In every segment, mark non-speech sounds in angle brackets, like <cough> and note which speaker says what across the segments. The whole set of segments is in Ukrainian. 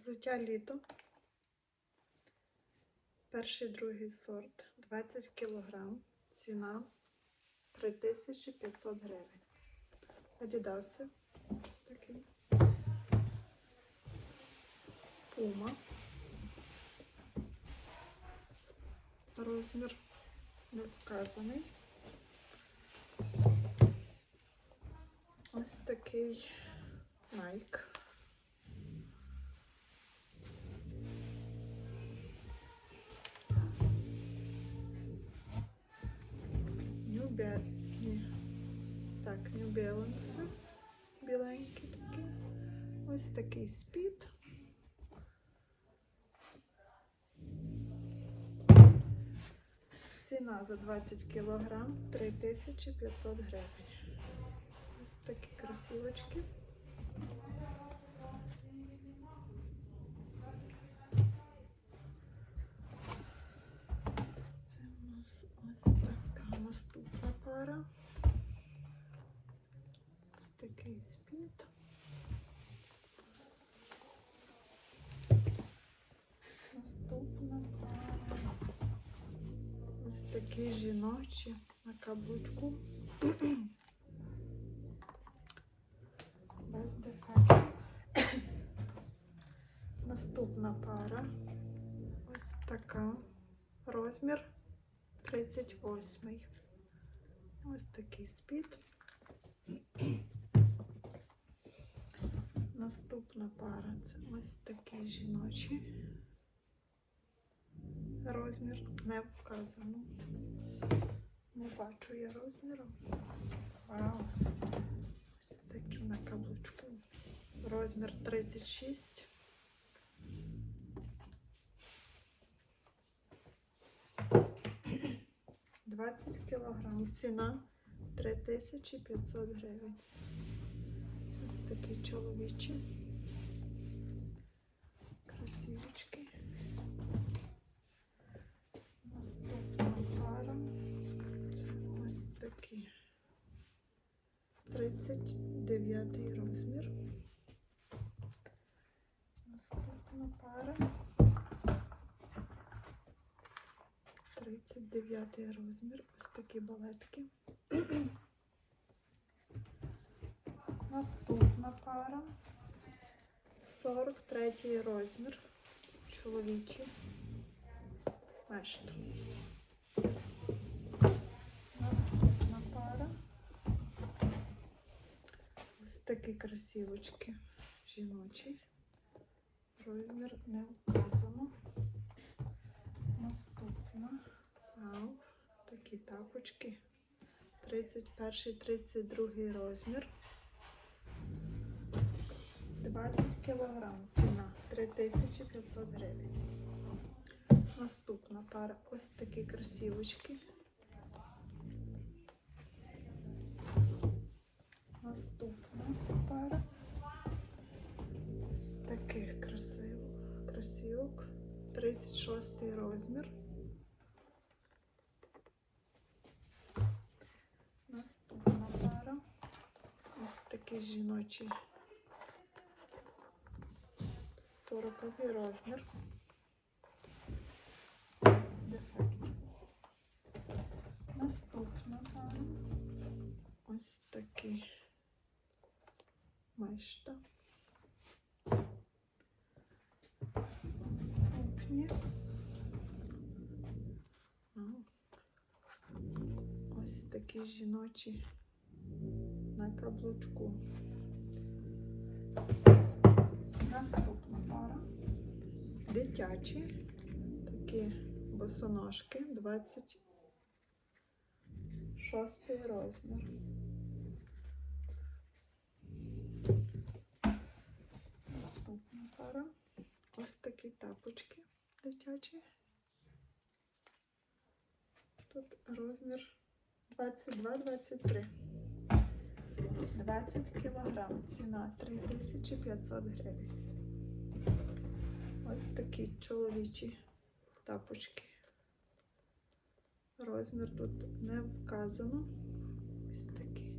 Speaker 1: Взуття літо. Перший другий сорт 20 кг. Ціна 3500 гривень. Адідаси. Ось такі. Пума. Розмір не вказаний. Ось такий Nike. Ні. Так, New Balance. Біленький такий. Ось такий спід. Ціна за 20 кг 3500 гривень. Ось такі кросівочки. Такі жіночі на каблучку. <clears throat> Без дефектів. <clears throat> Наступна пара. Ось така. Розмір 38. Ось такий спід. <clears throat> Наступна пара це ось такі жіночі. Розмір не вказано. Не бачу я розміру. Вау. Ось такі на каблучку. Розмір 36. Двадцять кілограм. Ціна 3500 гривень. Ось такі чоловічі. 39 розмір. Наступна пара. 39 розмір. Ось такі балетки. <clears throat> Наступна пара. 43 розмір. Чоловічий. Мешт. Наступна пара. Ось такі красивочки жіночі. Розмір не вказано. Наступна. Вау. Такі тапочки. 31-32 розмір. 20 кілограм. Ціна 3500 гривень. Наступна пара. Ось такі красивочки. Наступна пара. З таких красив, красивок. 36 розмір. Наступна пара. Ось такий жіночий. 40 розмір. Дефектів. Наступна пара. Ось такий мешта. Наступні. Ось такі жіночі на каблучку. Наступна пара. Дитячі. Такі босоножки 26 розмір. Наступна пара. Ось такі тапочки дитячі. Тут розмір 22-23. 20 кілограм. Ціна 3500 гривень. Ось такі чоловічі тапочки. Розмір тут не вказано. Ось такі.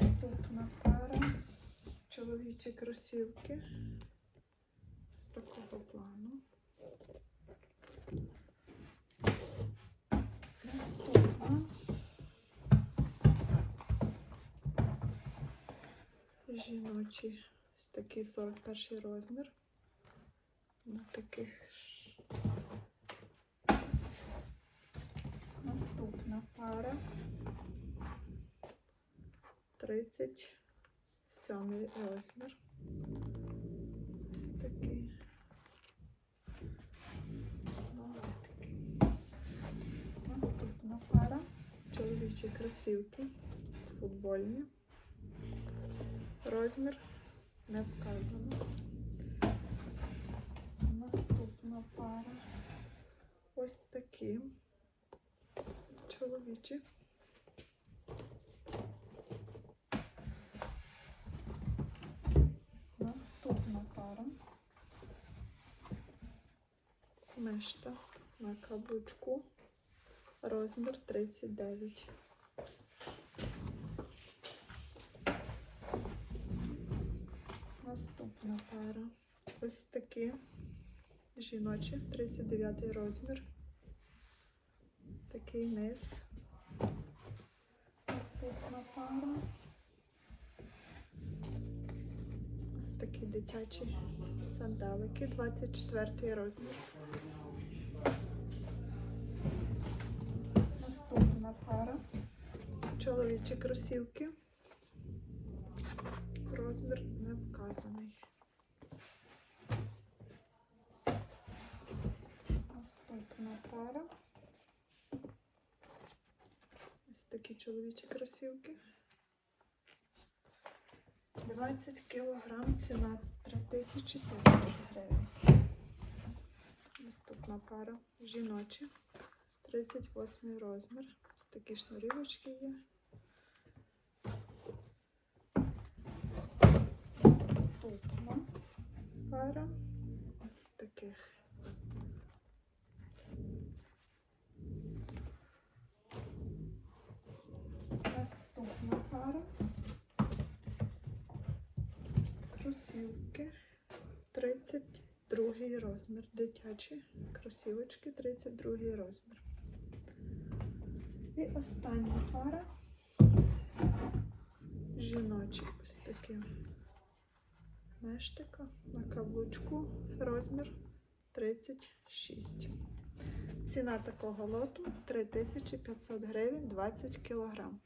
Speaker 1: Наступна пара. Чоловічі кросівки з такого плану. Наступна. Жіночі такий 41 розмір. На таких ж. Наступна пара. 37 розмір. Ось такий. Маленький. Наступна пара. Чоловічі кросівки. Футбольні. Розмір не вказано. Наступна пара. Ось такі. Чоловічі. Наступна пара. Мешта на каблучку. Розмір 39. Наступна пара. Ось такі жіночі, 39 розмір. Такий низ. Наступна пара. Ось такі дитячі сандалики, 24 розмір. Чоловічі кросівки. Розмір не вказаний. Наступна пара. Ось такі чоловічі кросівки. 20 кілограм, ціна 3500 гривень. Наступна пара. Жіночі. 38 розмір. Ось такі шнурівочки є. Наступна пара. Ось таких. Наступна пара. Кросівки 32 розмір. Дитячі кросівочки 32 розмір. І остання пара. Жіночі ось такі. Мештика на каблучку. Розмір 36. Ціна такого лоту 3500 гривень 20 кілограм.